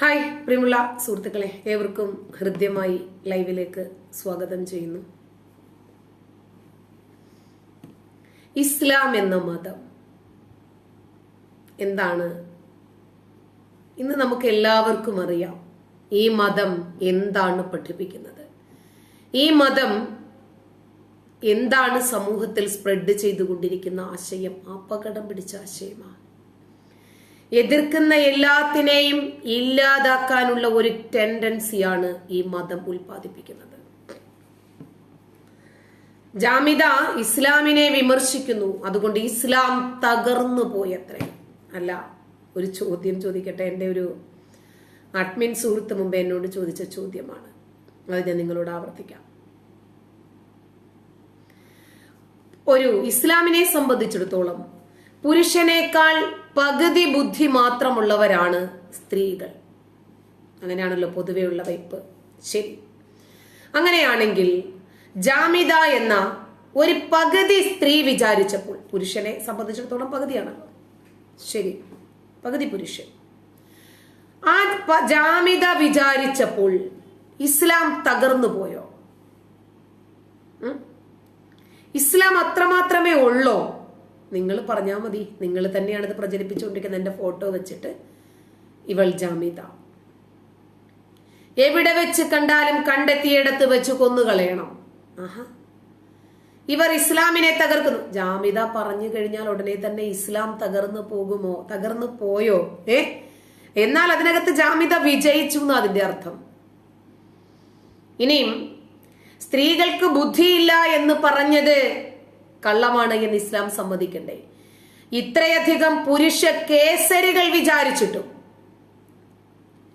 Hi പ്രിയമുള്ള സുഹൃത്തുക്കളെ ഏവർക്കും ഹൃദ്യമായി ലൈവിലേക്ക് സ്വാഗതം ചെയ്യുന്നു. ഇസ്ലാം എന്ന മതം എന്താണ്? ഇന്ന് നമുക്ക് എല്ലാവർക്കും അറിയാം ഈ മതം എന്താണ് പഠിപ്പിക്കുന്നത്. ഈ മതം എന്താണ് സമൂഹത്തിൽ സ്പ്രെഡ് ചെയ്തുകൊണ്ടിരിക്കുന്ന ആശയം അപകടം പിടിച്ച ആശയമാണ്. എതിർക്കുന്ന എല്ലാത്തിനെയും ഇല്ലാതാക്കാനുള്ള ഒരു ടെൻഡൻസിയാണ് ഈ മതം ഉൽപ്പാദിപ്പിക്കുന്നത്. ജാമിദ ഇസ്ലാമിനെ വിമർശിക്കുന്നു. അതുകൊണ്ട് ഇസ്ലാം തകർന്നു പോയത്രേ. അല്ല ഒരു ചോദ്യം ചോദിക്കട്ടെ? എന്റെ ഒരു അഡ്മിൻ സുഹൃത്ത് മുമ്പ് എന്നോട് ചോദിച്ച ചോദ്യമാണ്. അത് ഞാൻ നിങ്ങളോട് ആവർത്തിക്കാം. ഒരു ഇസ്ലാമിനെ സംബന്ധിച്ചിടത്തോളം പുരുഷനേക്കാൾ പകുതി ബുദ്ധി മാത്രമുള്ളവരാണ് സ്ത്രീകൾ. അങ്ങനെയാണല്ലോ പൊതുവെയുള്ള വയ്പ് ശരി. അങ്ങനെയാണെങ്കിൽ ജാമിത എന്ന ഒരു പകുതി സ്ത്രീ വിചാരിച്ചപ്പോൾ പുരുഷനെ സംബന്ധിച്ചിടത്തോളം പകുതിയാണല്ലോ ശരി. പകുതി പുരുഷൻ. ആ ജാമിത വിചാരിച്ചപ്പോൾ ഇസ്ലാം തകർന്നു പോയോ? ഇസ്ലാം അത്രമാത്രമേ ഉള്ളോ? നിങ്ങൾ പറഞ്ഞാൽ മതി. നിങ്ങൾ തന്നെയാണ് ഇത് പ്രചരിപ്പിച്ചുകൊണ്ടിരിക്കുന്നത്. എന്റെ ഫോട്ടോ വെച്ചിട്ട് ഇവൾ ജാമിത എവിടെ വെച്ച് കണ്ടാലും കണ്ടെത്തിയിടത്ത് വെച്ച് കൊന്നുകളയണം ആഹാ. ഇവർ ഇസ്ലാമിനെ തകർക്കുന്നു. ജാമിത പറഞ്ഞു കഴിഞ്ഞാൽ ഉടനെ തന്നെ ഇസ്ലാം തകർന്നു പോകുമോ? തകർന്നു പോയോ? ഏ? എന്നാൽ അതിനകത്ത് ജാമിത വിജയിച്ചു എന്ന് അതിന്റെ അർത്ഥം. ഇനിയും സ്ത്രീകൾക്ക് ബുദ്ധിയില്ല എന്ന് പറഞ്ഞത് കള്ളമാണ് എന്ന് ഇസ്ലാം സമ്മതിക്കണ്ടേ? ഇത്രയധികം പുരുഷ കേസരികൾ വിചാരിച്ചിട്ടും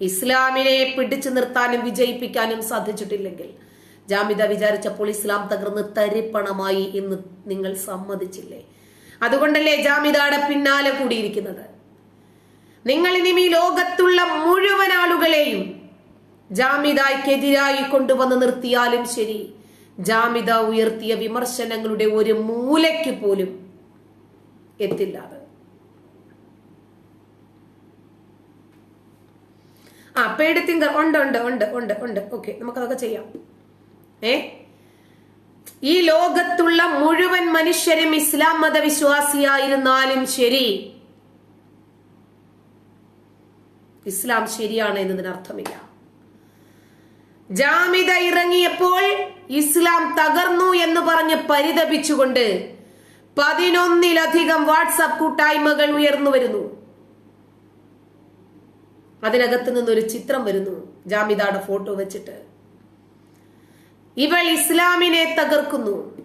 ഇസ്ലാമിനെ പിടിച്ചു നിർത്താനും വിജയിപ്പിക്കാനും സാധിച്ചിട്ടില്ലെങ്കിൽ ജാമിത വിചാരിച്ചപ്പോൾ ഇസ്ലാം തകർന്ന് തരിപ്പണമായി എന്ന് നിങ്ങൾ സമ്മതിച്ചില്ലേ? അതുകൊണ്ടല്ലേ ജാമിതയുടെ പിന്നാലെ കൂടിയിരിക്കുന്നത്? നിങ്ങൾ ഇനിയും ഈ ലോകത്തുള്ള മുഴുവൻ ആളുകളെയും ജാമിതായ്ക്കെതിരായി കൊണ്ടുവന്ന് നിർത്തിയാലും ശരി ജാമിദ ഉയർത്തിയ വിമർശനങ്ങളുടെ ഒരു മൂലയ്ക്ക് പോലും എത്തില്ല അത് ആ പേടി തിങ്കർ ഉണ്ട് ഉണ്ട് ഉണ്ട് ഉണ്ട് ഉണ്ട്. ഓക്കെ നമുക്കതൊക്കെ ചെയ്യാം. ഏ? ഈ ലോകത്തുള്ള മുഴുവൻ മനുഷ്യരും ഇസ്ലാം മതവിശ്വാസിയായിരുന്നാലും ശരി ഇസ്ലാം ശരിയാണ് എന്നതിന് അർത്ഥമില്ല ജാമിത ഇറങ്ങിയപ്പോൾ ഇസ്ലാം തകർന്നു എന്ന് പറഞ്ഞ് പരിതപിച്ചുകൊണ്ട് പതിനൊന്നിലധികം വാട്സാപ്പ് കൂട്ടായ്മകൾ ഉയർന്നു വരുന്നു. അതിനകത്ത് നിന്നൊരു ചിത്രം വരുന്നു ജാമിതയുടെ ഫോട്ടോ വെച്ചിട്ട്. ഇവൾ ഇസ്ലാമിനെ തകർക്കുന്നു.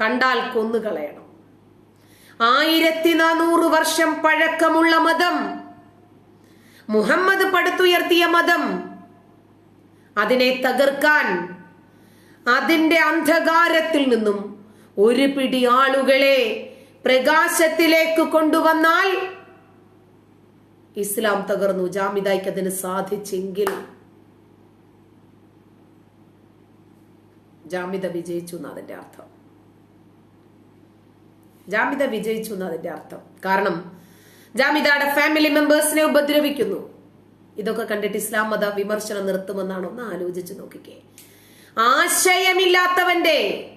കണ്ടാൽ കൊന്നുകളയണം. ആയിരത്തി നാനൂറ് വർഷം പഴക്കമുള്ള മതം മുഹമ്മദ് പടുത്തുയർത്തിയ മതം അതിനെ തകർക്കാൻ അതിന്റെ അന്ധകാരത്തിൽ നിന്നും ഒരു പിടി ആളുകളെ പ്രകാശത്തിലേക്ക് കൊണ്ടുവന്നാൽ ഇസ്ലാം തകർന്നു. ജാമിദായ്ക്ക് അതിന് സാധിച്ചെങ്കിൽ ജാമിത വിജയിച്ചു എന്ന് അതിന്റെ അർത്ഥം. ജാമിത വിജയിച്ചു എന്ന് അതിന്റെ അർത്ഥം. കാരണം ജാമിദയുടെ ഫാമിലി മെമ്പേഴ്സിനെ ഉപദ്രവിക്കുന്നു. ഇതൊക്കെ കണ്ടിട്ട് ഇസ്ലാം മത വിമർശനം നിർത്തുമെന്നാണ് ഒന്ന് ആലോചിച്ച് നോക്കിക്കേ. ആശയമില്ലാത്തവന്റെ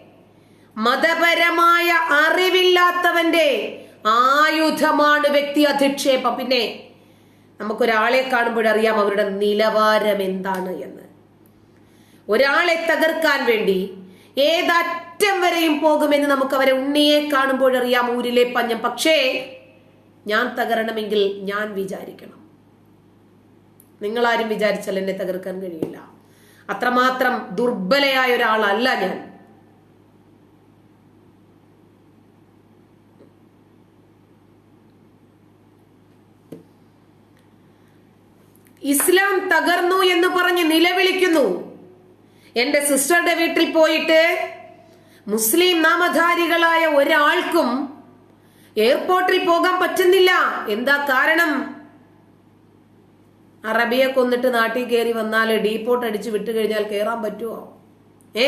മതപരമായ അറിവില്ലാത്തവന്റെ ആയുധമാണ് വ്യക്തി അധിക്ഷേപം. പിന്നെ നമുക്കൊരാളെ കാണുമ്പോഴറിയാം അവരുടെ നിലവാരം എന്താണ് എന്ന്. ഒരാളെ തകർക്കാൻ വേണ്ടി ഏതറ്റം വരെയും പോകുമെന്ന് നമുക്ക് അവരെ ഉണ്ണിയെ കാണുമ്പോഴറിയാം ഊരിലെ പഞ്ഞം. പക്ഷേ ഞാൻ തകരണമെങ്കിൽ ഞാൻ വിചാരിക്കണം. നിങ്ങളാരും വിചാരിച്ചാൽ എന്നെ തകർക്കാൻ കഴിയില്ല. അത്രമാത്രം ദുർബലയായ ഒരാളല്ല ഞാൻ. ഇസ്ലാം തകർന്നു എന്ന് പറഞ്ഞ് നിലവിളിക്കുന്നു. എന്റെ സിസ്റ്ററുടെ വീട്ടിൽ പോയിട്ട് മുസ്ലിം നാമധാരികളായ ഒരാൾക്കും എയർപോർട്ടിൽ പോകാൻ പറ്റുന്നില്ല. എന്താ കാരണം? അറബിയെ കൊന്നിട്ട് നാട്ടിൽ കയറി വന്നാൽ ഡീപോർട്ട് അടിച്ച് വിട്ടു കഴിഞ്ഞാൽ കയറാൻ പറ്റുമോ ഏ?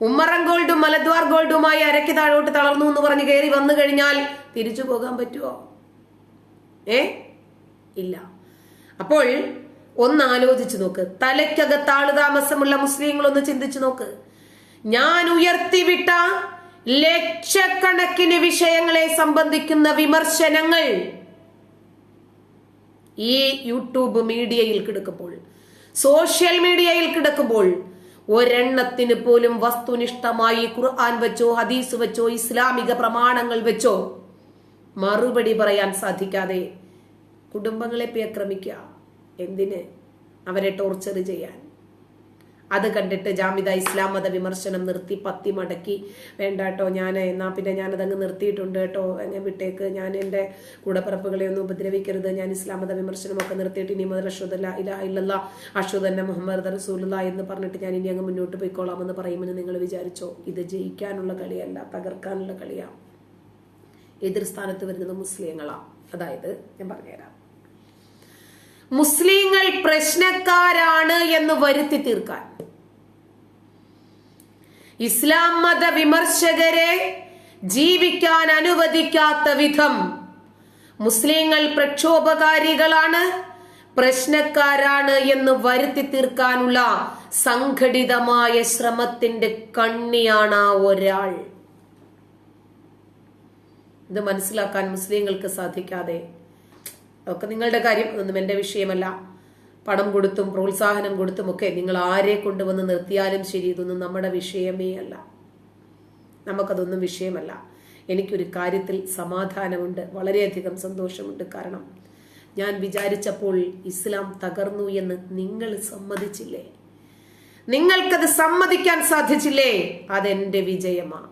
ഉമ്മറം ഗോൾഡും മലദ്വാർ ഗോൾഡുമായി അരയ്ക്ക് താഴോട്ട് തളർന്നു എന്ന് പറഞ്ഞ് കയറി വന്നു കഴിഞ്ഞാൽ തിരിച്ചു പോകാൻ പറ്റുമോ ഏ? ഇല്ല. അപ്പോൾ ഒന്ന് ആലോചിച്ചു നോക്ക്. തലയ്ക്കകത്താൾ ആളുതാമസമുള്ള മുസ്ലിങ്ങൾ ഒന്ന് ചിന്തിച്ചു നോക്ക്. ഞാൻ ഉയർത്തിവിട്ട ലക്ഷക്കണക്കിന് വിഷയങ്ങളെ സംബന്ധിക്കുന്ന വിമർശനങ്ങൾ ഈ യൂട്യൂബ് മീഡിയയിൽ കിടക്കുമ്പോൾ സോഷ്യൽ മീഡിയയിൽ കിടക്കുമ്പോൾ ഒരെണ്ണത്തിന് പോലും വസ്തുനിഷ്ഠമായി ഖുർആൻ വെച്ചോ ഹദീസ് വെച്ചോ ഇസ്ലാമിക പ്രമാണങ്ങൾ വെച്ചോ മറുപടി പറയാൻ സാധിക്കാതെ കുടുംബങ്ങളെ ആക്രമിക്കുക എന്തിന്? അവരെ ടോർച്ചർ ചെയ്യാൻ. അത് കണ്ടിട്ട് ജാമിദ ഇസ്ലാം മത വിമർശനം നിർത്തി പത്തി മടക്കി. വേണ്ട കേട്ടോ ഞാൻ എന്നാ പിന്നെ ഞാനതങ്ങ് നിർത്തിയിട്ടുണ്ട് കേട്ടോ. എന്നെ വിട്ടേക്ക്. ഞാൻ എന്റെ കൂടപ്പറപ്പുകളെ ഒന്നും ഉപദ്രവിക്കരുത്. ഞാൻ ഇസ്ലാം മത വിമർശനമൊക്കെ നിർത്തിയിട്ട് ഇനി മുതൽ അഷുദല്ല ഇല ഇല്ലല്ല അഷുദന്നെ മുഹമ്മദ് റസൂലുള്ള എന്ന് പറഞ്ഞിട്ട് ഞാൻ ഇനി അങ്ങ് മുന്നോട്ട് പോയിക്കോളാമെന്ന് പറയുമെന്ന് നിങ്ങൾ വിചാരിച്ചോ? ഇത് ജയിക്കാനുള്ള കളിയല്ല തകർക്കാനുള്ള കളിയാണ് എതിർ സ്ഥാനത്ത് വരുന്നത് മുസ്ലിങ്ങളാണ് അതായത് ഞാൻ പറഞ്ഞുതരാം. മുസ്ലിങ്ങൾ പ്രശ്നക്കാരാണ് എന്ന് വരുത്തി തീർക്കാൻ. ഇസ്ലാം മത വിമർശകരെ ജീവിക്കാൻ അനുവദിക്കാത്ത വിധം മുസ്ലിങ്ങൾ പ്രക്ഷോഭകാരികളാണ് പ്രശ്നക്കാരാണ് എന്ന് വരുത്തി തീർക്കാനുള്ള സംഘടിതമായ ശ്രമത്തിന്റെ കണ്ണിയാണ് ആ ഒരാൾ. ഇത് മനസ്സിലാക്കാൻ മുസ്ലിങ്ങൾക്ക് സാധിക്കാതെ. ഒക്കെ നിങ്ങളുടെ കാര്യം ഒന്നും എന്റെ വിഷയമല്ല. പണം കൊടുത്തും പ്രോത്സാഹനം കൊടുത്തും ഒക്കെ നിങ്ങൾ ആരെ കൊണ്ടുവന്ന് നിർത്തിയാലും ശരി ഇതൊന്നും നമ്മുടെ വിഷയമേ അല്ല. നമുക്കതൊന്നും വിഷയമല്ല. എനിക്കൊരു കാര്യത്തിൽ സമാധാനമുണ്ട് വളരെയധികം സന്തോഷമുണ്ട്. കാരണം ഞാൻ വിചാരിച്ചപ്പോൾ ഇസ്ലാം തകർന്നു എന്ന് നിങ്ങൾ സമ്മതിച്ചില്ലേ? നിങ്ങൾക്കത് സമ്മതിക്കാൻ സാധിച്ചില്ലേ? അതെന്റെ വിജയമാ.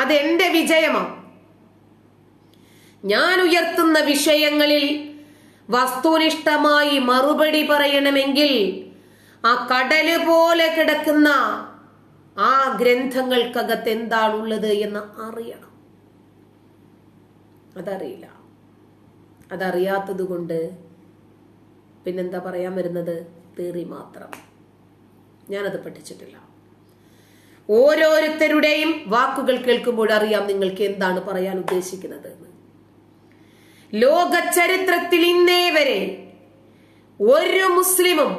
അതെന്റെ വിജയമാ. ഞാൻ ഉയർത്തുന്ന വിഷയങ്ങളിൽ വസ്തുനിഷ്ഠമായി മറുപടി പറയണമെങ്കിൽ ആ കടൽ പോലെ കിടക്കുന്ന ആ ഗ്രന്ഥങ്ങൾക്കകത്ത് എന്താണുള്ളത് എന്ന് അറിയണം. അതറിയില്ല. അതറിയാത്തത് കൊണ്ട് പിന്നെന്താ പറയാൻ വരുന്നത്? തീറി മാത്രം. ഞാനത് പഠിച്ചിട്ടില്ല. ഓരോരുത്തരുടെയും വാക്കുകൾ കേൾക്കുമ്പോൾ അറിയാം നിങ്ങൾക്ക് എന്താണ് പറയാൻ ഉദ്ദേശിക്കുന്നത്. ലോക ചരിത്രത്തിൽ ഇന്നേ വരെ ഒരു മുസ്ലിമും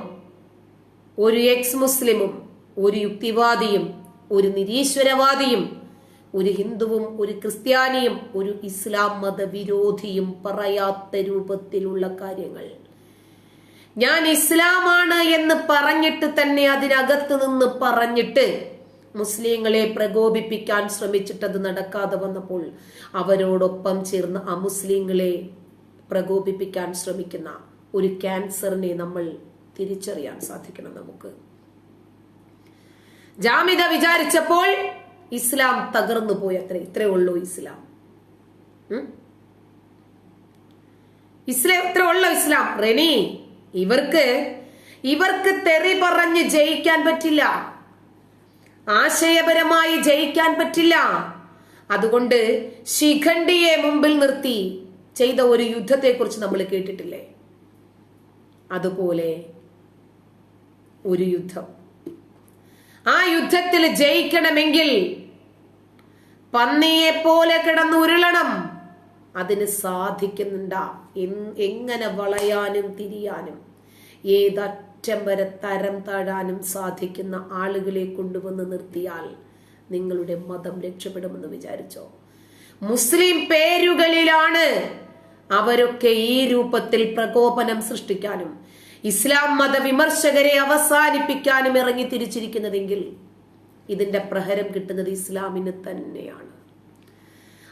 ഒരു എക്സ് മുസ്ലിമും ഒരു യുക്തിവാദിയും ഒരു നിരീശ്വരവാദിയും ഒരു ഹിന്ദുവും ഒരു ക്രിസ്ത്യാനിയും ഒരു ഇസ്ലാം മതവിരോധിയും പറയാത്ത രൂപത്തിലുള്ള കാര്യങ്ങൾ. ഞാൻ ഇസ്ലാമാണ് എന്ന് പറഞ്ഞിട്ട് തന്നെ അതിനകത്ത് നിന്ന് പറഞ്ഞിട്ട് മുസ്ലിങ്ങളെ പ്രകോപിപ്പിക്കാൻ ശ്രമിച്ചിട്ടത് നടക്കാതെ വന്നപ്പോൾ അവരോടൊപ്പം ചേർന്ന് അമുസ്ലിങ്ങളെ പ്രകോപിപ്പിക്കാൻ ശ്രമിക്കുന്ന ഒരു ക്യാൻസറിനെ നമ്മൾ തിരിച്ചറിയാൻ സാധിക്കണം നമുക്ക്. ജാമിത വിചാരിച്ചപ്പോൾ ഇസ്ലാം തകർന്നു പോയി അത്ര ഇത്രേ ഉള്ളൂ ഇസ്ലാം. ഇസ്ലാം ഇത്ര ഉള്ളൂ ഇസ്ലാം. റെനി ഇവർക്ക് ഇവർക്ക് തെറി പറഞ്ഞ് ജയിക്കാൻ പറ്റില്ല. ആശയപരമായി ജയിക്കാൻ പറ്റില്ല. അതുകൊണ്ട് ശിഖണ്ഡിയെ മുമ്പിൽ നിർത്തി ചെയ്ത ഒരു യുദ്ധത്തെക്കുറിച്ച് നമ്മൾ കേട്ടിട്ടില്ലേ? അതുപോലെ ഒരു യുദ്ധം. ആ യുദ്ധത്തിൽ ജയിക്കണമെങ്കിൽ പന്നിയെ പോലെ കിടന്ന് ഉരുളണം അതിന് സാധിക്കുന്നുണ്ട. എങ്ങനെ വളയാനും തിരിയാനും. വരെ തരം താഴാനും സാധിക്കുന്ന ആളുകളെ കൊണ്ടുവന്ന് നിർത്തിയാൽ നിങ്ങളുടെ മതം രക്ഷപ്പെടുമെന്ന് വിചാരിച്ചോ? മുസ്ലിം പേരുകളിലാണ് അവരൊക്കെ ഈ രൂപത്തിൽ പ്രകോപനം സൃഷ്ടിക്കാനും ഇസ്ലാം മത വിമർശകരെ അവസാനിപ്പിക്കാനും ഇറങ്ങി തിരിച്ചിരിക്കുന്നതെങ്കിൽ ഇതിന്റെ പ്രഹരം കിട്ടുന്നത് ഇസ്ലാമിന് തന്നെയാണ്.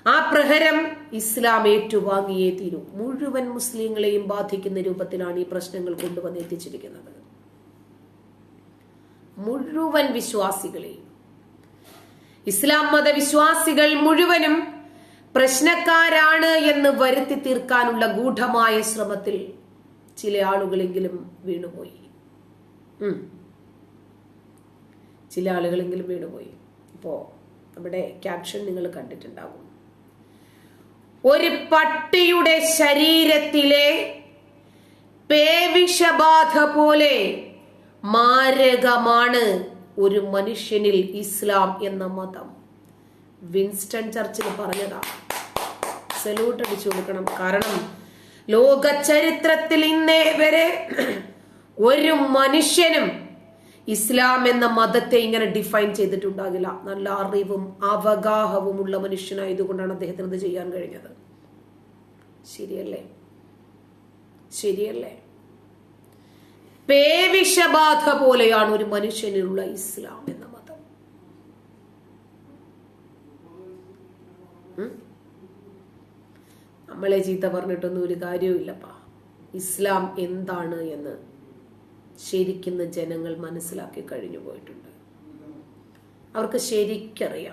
ആ പ്രഹരം ഇസ്ലാം ഏറ്റുവാങ്ങിയേ തീരൂ. മുഴുവൻ മുസ്ലിങ്ങളെയും ബാധിക്കുന്ന രൂപത്തിലാണ് ഈ പ്രശ്നങ്ങൾ കൊണ്ടുവന്ന് എത്തിച്ചിരിക്കുന്നത്. മുഴുവൻ വിശ്വാസികളെയും. ഇസ്ലാം മത വിശ്വാസികൾ മുഴുവനും പ്രശ്നക്കാരാണ് എന്ന് വരുത്തി തീർക്കാനുള്ള ഗൂഢമായ ശ്രമത്തിൽ ചില ആളുകളെങ്കിലും വീണുപോയി. ചില ആളുകളെങ്കിലും വീണുപോയി. ഇപ്പോ നമ്മുടെ ക്യാപ്ഷൻ നിങ്ങൾ കണ്ടിട്ടുണ്ടാകും. ഒരു പട്ടിയുടെ ശരീരത്തിലെ പേവിഷബാധ പോലെ മാരകമാണ് ഒരു മനുഷ്യനിൽ ഇസ്ലാം എന്ന മതം. വിൻസ്റ്റൺ ചർച്ചിൽ പറഞ്ഞതാണ് സല്യൂട്ട് അടിച്ചു കൊടുക്കണം. കാരണം ലോക ചരിത്രത്തിൽ ഇന്നേ വരെ ഒരു മനുഷ്യനും ഇസ്ലാം എന്ന മതത്തെ ഇങ്ങനെ ഡിഫൈൻ ചെയ്തിട്ടുണ്ടാകില്ല. നല്ല അറിവും അവഗാഹവും ഉള്ള മനുഷ്യനായതുകൊണ്ടാണ് അദ്ദേഹത്തിന് ചെയ്യാൻ കഴിഞ്ഞത്. ശരിയല്ലേ? ശരിയല്ലേ? പേവിഷബാധ പോലെയാണ് ഒരു മനുഷ്യനിലുള്ള ഇസ്ലാം എന്ന മതം? നമ്മളെ ചീത്ത പറഞ്ഞിട്ടൊന്നും ഒരു കാര്യവുമില്ലപ്പാ ഇസ്ലാം എന്താണ് എന്ന് ശരിക്കുന്ന ജനങ്ങൾ മനസ്സിലാക്കി കഴിഞ്ഞു പോയിട്ടുണ്ട്. അവർക്ക് ശരിക്കറിയാം.